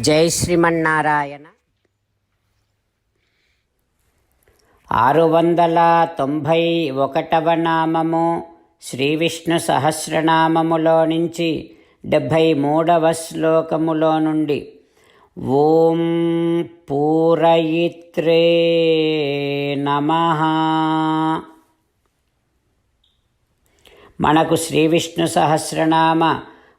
జై శ్రీమన్నారాయణ. ఆరు వందల తొంభై ఒకటవ నామము శ్రీ విష్ణు సహస్రనామములో నుంచి డెబ్భై మూడవ శ్లోకములో నుండి. ఓం పూరయిత్రే నమ. మనకు శ్రీ విష్ణు సహస్రనామ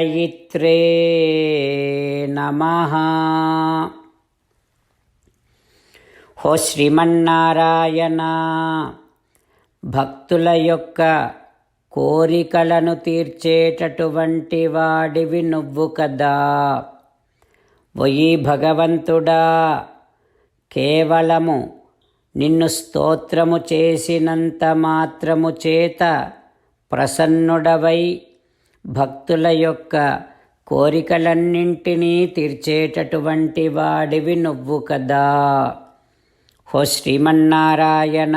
పూరయిత్రే నమ. హో శ్రీమన్నారాయణ భక్తుల యొక్క కోరికలను తీర్చేటటువంటి వాడివి నువ్వు కదా. ఒయి భగవంతుడా కేవలము నిన్ను స్తోత్రము చేసినంత మాత్రము చేత ప్రసన్నుడవై భక్తుల యొక్క కోరికలన్నింటినీ తీర్చేటటువంటి వాడివి నువ్వు కదా. హో శ్రీమన్నారాయణ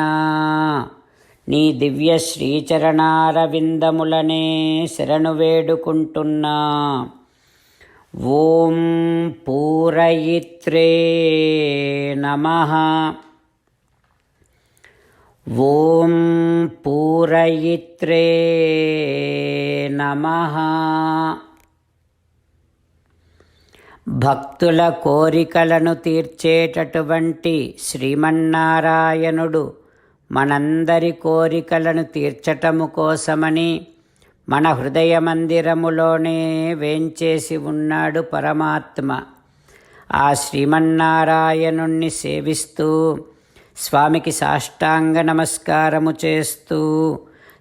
నీ దివ్య శ్రీచరణారవిందములనే శరణు వేడుకుంటున్నా. ఓం పూరయిత్రే నమః. ఓం పూరయిత్రే నమ. భక్తుల కోరికలను తీర్చేటటువంటి శ్రీమన్నారాయణుడు మనందరి కోరికలను తీర్చటము కోసమని మన హృదయ మందిరములోనే వేంచేసి ఉన్నాడు పరమాత్మ. ఆ శ్రీమన్నారాయణుణ్ణి సేవిస్తూ స్వామికి సాష్టాంగ నమస్కారము చేస్తూ